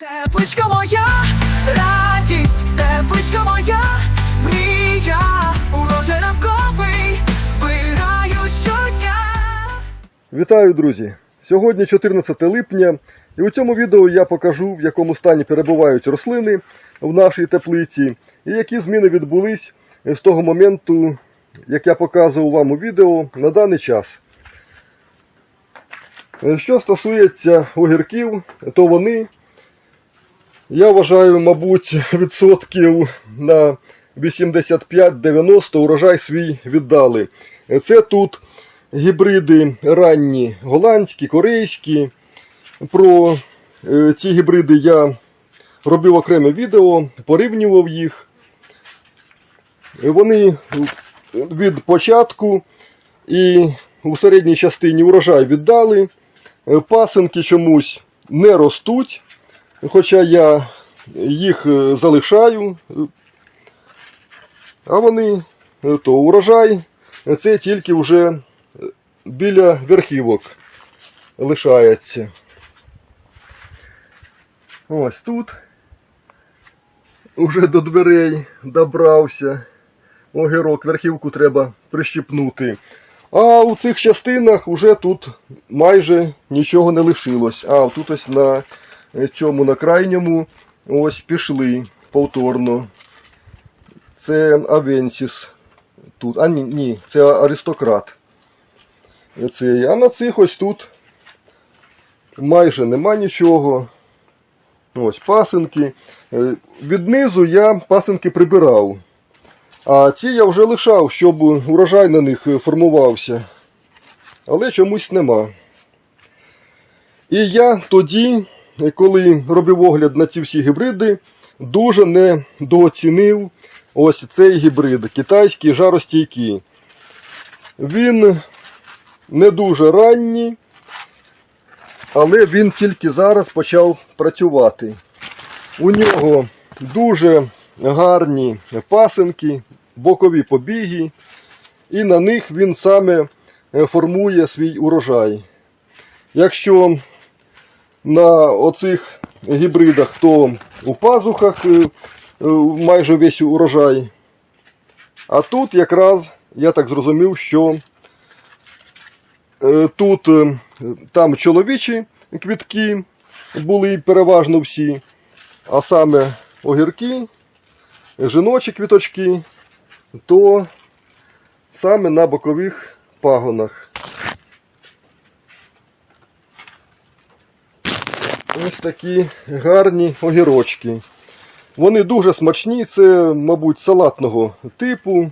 Тепличка моя, радість, тепличка моя, мрія, урожай ранковий, збираю щодня. Вітаю, друзі! Сьогодні 14 липня, і у цьому відео я покажу, в якому стані перебувають рослини в нашій теплиці, і які зміни відбулись з того моменту, як я показував вам у відео на даний час. Що стосується огірків, то вони, я вважаю, мабуть, відсотків на 85-90 урожай свій віддали. Це тут гібриди ранні голландські, корейські. Про е, ці гібриди я робив окреме відео, порівнював їх. Вони від початку і у середній частині урожай віддали. Пасинки чомусь не ростуть, хоча я їх е, залишаю. А вони е, то урожай це тільки вже біля верхівок лишається. Ось тут уже до дверей добрався. Огірок, верхівку треба прищепнути. А у цих частинах вже тут майже нічого не лишилось. А тут ось на цьому на крайньому ось пішли повторно. Це Авенсіс. Тут. А ні, ні, це аристократ. Цей. А на цих ось тут майже нема нічого. Ось пасинки. Е, Від низу я пасинки прибирав. А ці я вже лишав, щоб урожай на них формувався. Але чомусь нема. І я тоді, коли робив огляд на ці всі гібриди, дуже недооцінив ось цей гібрид, китайський жаростійкий. Він не дуже ранній, але він тільки зараз почав працювати. У нього дуже гарні пасинки, бокові побіги, і на них він саме е, формує свій урожай. Якщо на оцих гібридах, то у пазухах е, е, майже весь урожай. А тут якраз я так зрозумів, що е, тут там чоловічі квітки були переважно всі, а саме огірки, жіночі квіточки, то саме на бокових пагонах. Ось такі гарні огірочки. Вони дуже смачні, це, мабуть, салатного типу.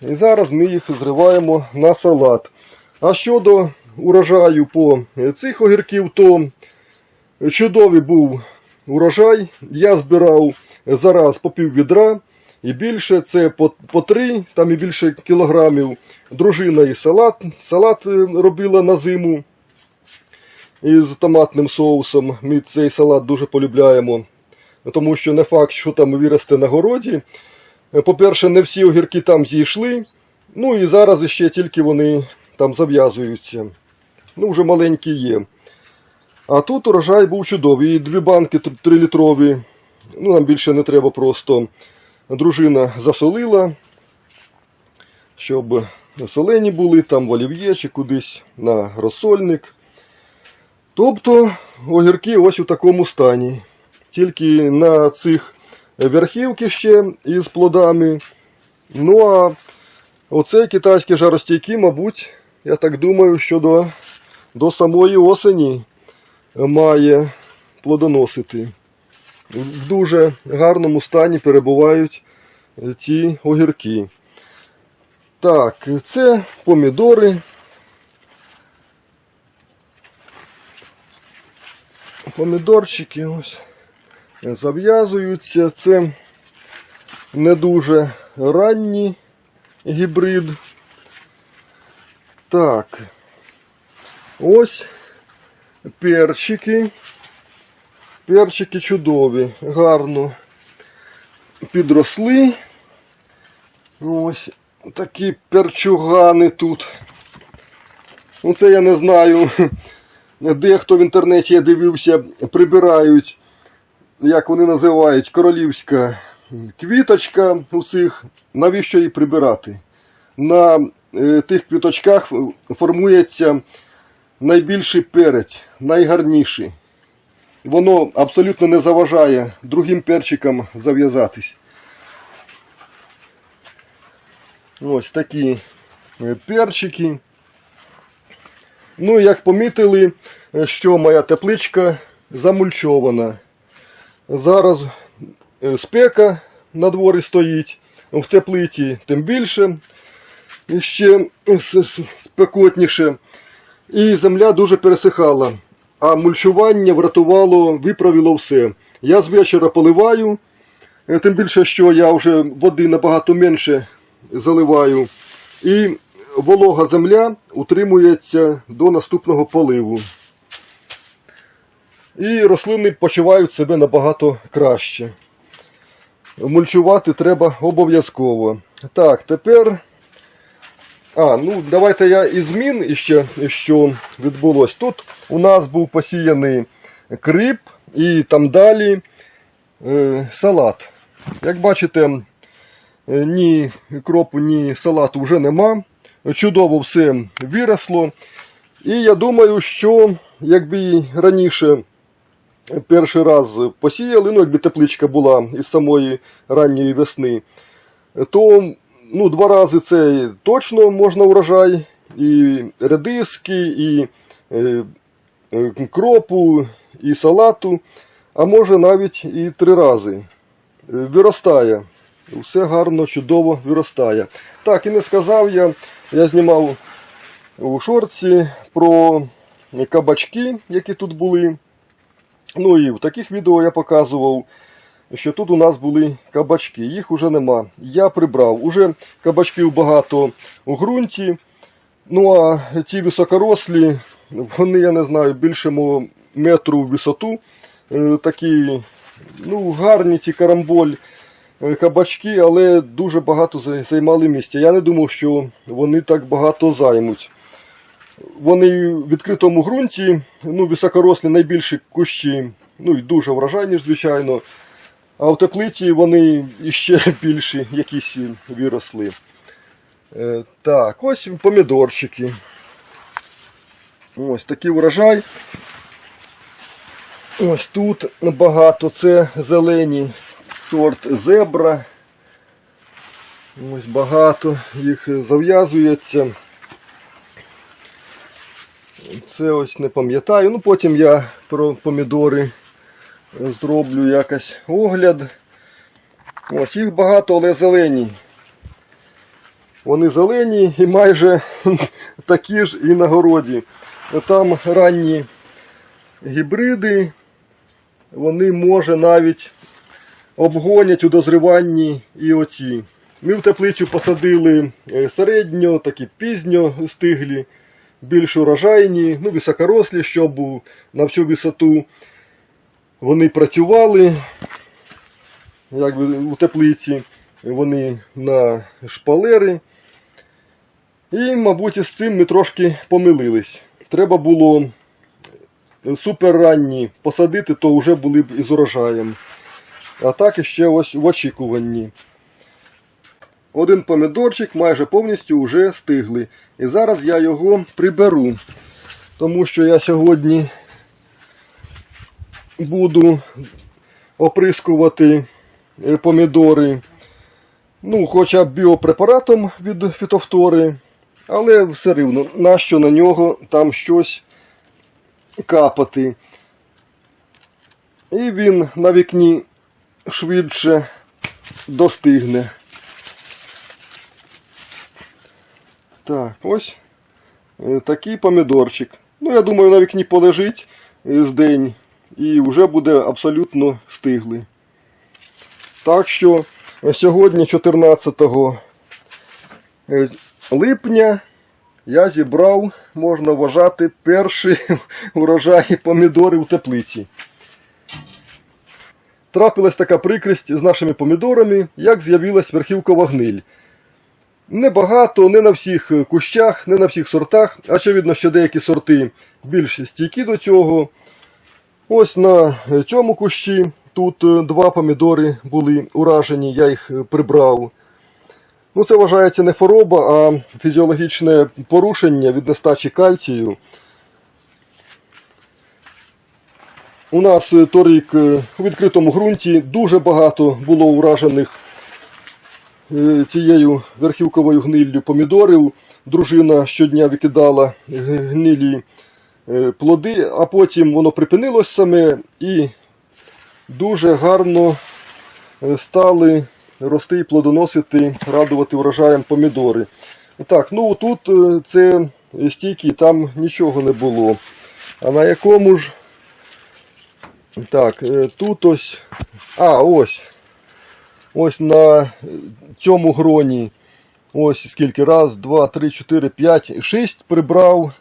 І зараз ми їх зриваємо на салат. А щодо урожаю по цих огірків, то чудовий був урожай. Я збирав зараз по пів відра і більше, це по, по три, там і більше кілограмів. Дружина і салат, салат е, робила на зиму із томатним соусом. Ми цей салат дуже полюбляємо. Тому що не факт, що там виросте на городі. По-перше, не всі огірки там зійшли. Ну і зараз ще тільки вони там зав'язуються. Ну, вже маленькі є. А тут урожай був чудовий. І дві банки 3-літрові. Ну, нам більше не треба просто. Дружина засолила, щоб солені були там в олів'є чи кудись на розсольник. Тобто огірки ось у такому стані. Тільки на цих верхівки ще із плодами. Ну а оцей китайський жаростійкий, мабуть, я так думаю, що до, до самої осені має плодоносити. В дуже гарному стані перебувають ці огірки. Так, це помідори. Помідорчики ось зав'язуються. Це не дуже ранній гібрид. Так. Ось перчики. Перчики чудові, гарно підросли. Ось такі перчугани тут. Ну це я не знаю. Дехто в інтернеті я дивився, прибирають, як вони називають, королівська квіточка у цих. Навіщо її прибирати? На е, тих квіточках формується найбільший перець, найгарніший. Воно абсолютно не заважає другим перчикам зав'язатись. Ось такі е, перчики. Ну, як помітили, е, що моя тепличка замульчована. Зараз е, спека на дворі стоїть, в теплиці тим більше, ще спекотніше. І земля дуже пересихала. А мульчування врятувало, виправило все. Я з вечора поливаю, е, тим більше, що я вже води набагато менше заливаю. І волога земля утримується до наступного поливу. І рослини почувають себе набагато краще. Мульчувати треба обов'язково. Так, тепер. А, ну давайте я із змін іще, що відбулось. Тут у нас був посіяний крип і там далі е, салат. Як бачите, е, ні кропу, ні салату вже нема. Чудово все виросло. І я думаю, що якби раніше перший раз посіяли, ну якби тепличка була із самої ранньої весни, то ну, два рази це точно можна урожай. І редиски, і е, е, кропу, і салату, а може навіть і три рази. Виростає. Все гарно, чудово виростає. Так, і не сказав я, я знімав у шорці про кабачки, які тут були. Ну і в таких відео я показував, що тут у нас були кабачки. Їх уже нема. Я прибрав. Уже кабачків багато у ґрунті. Ну а ті високорослі, вони, я не знаю, більше метру в висоту. Е, Такі ну, гарні ці карамболь кабачки, але дуже багато займали місця. Я не думав, що вони так багато займуть. Вони в відкритому ґрунті, ну, високорослі найбільші кущі, ну і дуже врожайні, звичайно. А в теплиці вони іще більші, якісь виросли. Е, так, ось помідорчики. Ось такий врожай. Ось тут багато. Це зелені сорт зебра. Ось багато їх зав'язується. Це ось не пам'ятаю. Ну потім я про помідори зроблю якось огляд. Ось їх багато, але зелені. Вони зелені і майже такі ж і на городі. Там ранні гібриди, вони може навіть обгонять у дозріванні і оці. Ми в теплицю посадили е, середньо, такі пізньо стиглі, більш урожайні, ну, високорослі, щоб на всю висоту вони працювали якби у теплиці, вони на шпалери. І, мабуть, із цим ми трошки помилились. Треба було супер ранні посадити, то вже були б із урожаєм. А так іще ось в очікуванні. Один помідорчик майже повністю вже стигли. І зараз я його приберу. Тому що я сьогодні буду оприскувати е, помідори. Ну, хоча б біопрепаратом від фітофтори, але все рівно, нащо на нього там щось капати. І він на вікні швидше достигне. Так, ось е, такий помідорчик. Ну, я думаю, на вікні полежить е, з день і вже буде абсолютно стиглий. Так що е, сьогодні, 14 е, липня, я зібрав, можна вважати, перший урожай помідорів в теплиці. Трапилась така прикрість з нашими помідорами, як з'явилась верхівкова гниль. Небагато, не на всіх е, кущах, не на всіх сортах. Очевидно, що деякі сорти більш стійкі до цього. Ось на е, цьому кущі тут е, два помідори були уражені, я їх прибрав. Ну, це вважається не хвороба, а фізіологічне порушення від нестачі кальцію. У нас е, торік е, у відкритому ґрунті дуже багато було уражених е, цією верхівковою гниллю помідорів. Дружина щодня викидала гнилі плоди, а потім воно припинилось саме і дуже гарно стали рости і плодоносити, радувати врожаєм помідори. Так, ну тут це стійкі, там нічого не було. А на якому ж. Так, е, тут ось. А, ось. Ось на цьому гроні. Ось скільки раз, два, три, чотири, п'ять, шість прибрав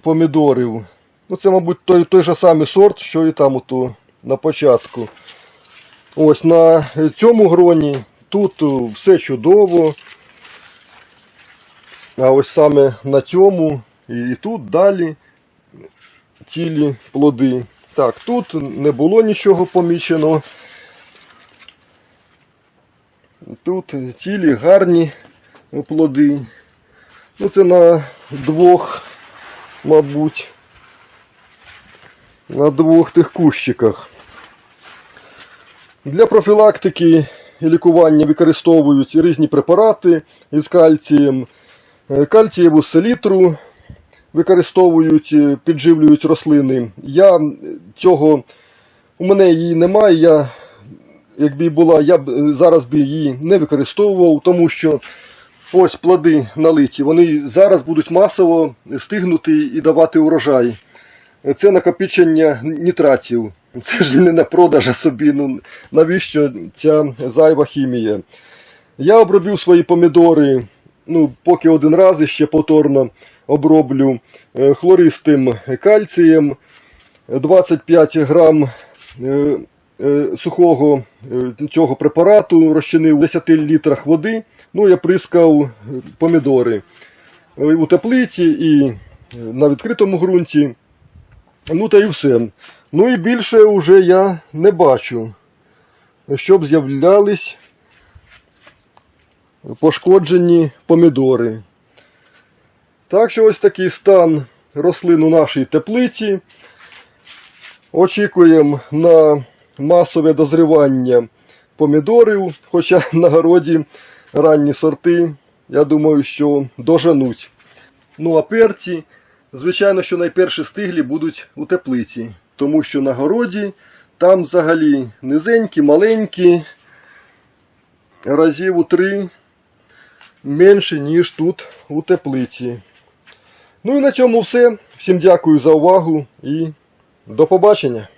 помідорів. Ну, це, мабуть, той, той же самий сорт, що і там ото на початку. Ось на цьому гроні тут е, все чудово. А ось саме на цьому і тут далі цілі плоди. Так, тут не було нічого помічено. Тут цілі гарні плоди. Ну, це на двох, мабуть, на двох тих кущиках. Для профілактики і лікування використовують різні препарати із кальцієм. Е, Кальцієву селітру використовують, е, підживлюють рослини. Я цього, у мене її немає. Я, якби була, я б е, зараз би її не використовував, тому що ось плоди налиті, вони зараз будуть масово стигнути і давати урожай. Це накопичення нітратів. Це ж не на продаж собі. Ну навіщо ця зайва хімія? Я обробив свої помідори, ну, поки один раз і ще повторно оброблю е, хлористим кальцієм 25 грам е, е, сухого цього препарату розчинив в 10 літрах води. Ну, я прискав помідори у теплиці і на відкритому ґрунті. Ну та і все. Ну і більше вже я не бачу, щоб з'являлись пошкоджені помідори. Так що ось такий стан рослин у нашій теплиці. Очікуємо на масове дозрівання помідорів, хоча на городі ранні сорти, я думаю, що доженуть. Ну а перці, звичайно, що найперші стиглі будуть у теплиці, тому що на городі там взагалі низенькі, маленькі, разів у три менше, ніж тут у теплиці. Ну і на цьому все. Всім дякую за увагу і до побачення.